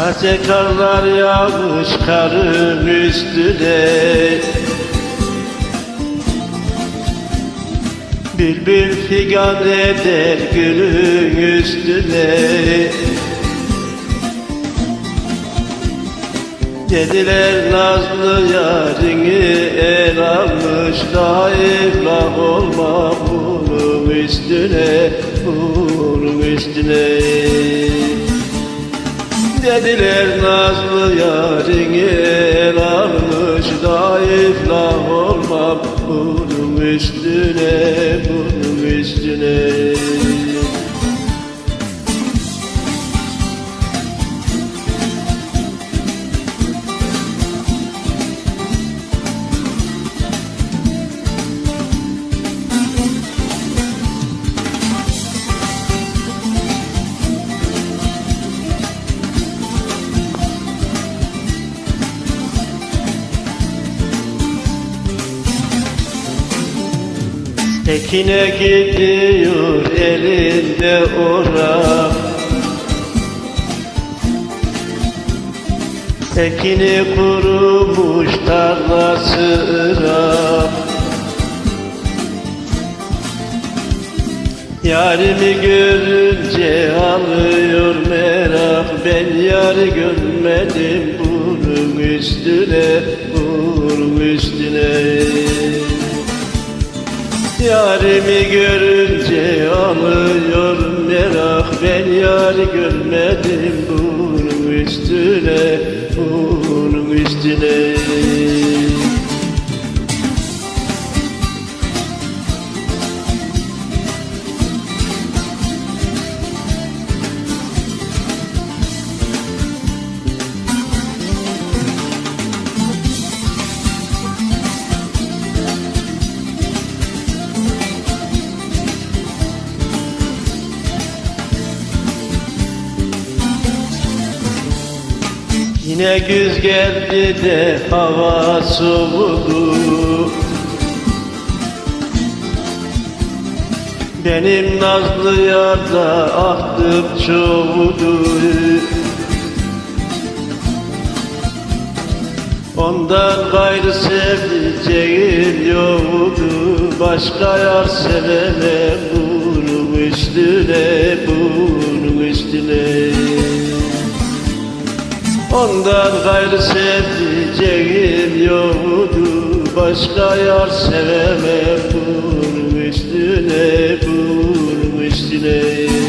Taze karlar yağmış karın üstüne. Bülbül figan eder gülün üstüne. Dediler nazlı yarini el almış Da evlah olma bunun üstüne Bunun üstüne Dediler nazlı yarini el almış Da iflah olmam. Bunun üstüne Bunun üstüne Tekine gidiyor elinde orak Tekini kurumuş tarlası Irak Yarimi görünce alıyor merak. Ben yarı görmedim bunun üstüne. Bunun Yarimi görünce alıyor merak Ben yar görmedim. Bunun üstüne Bunun üstüne Yine güz geldi de hava soğudu. Benim nazlı yarda ahtım çoğudu. Ondan gayrı sevdiceğim yoktu. Başka yar sevemem bunun üstüne Bunun üstüne Ondan gayrı sevdiceğim yoktu. Başka yar sevemem. Bunun üstüne Bunun üstüne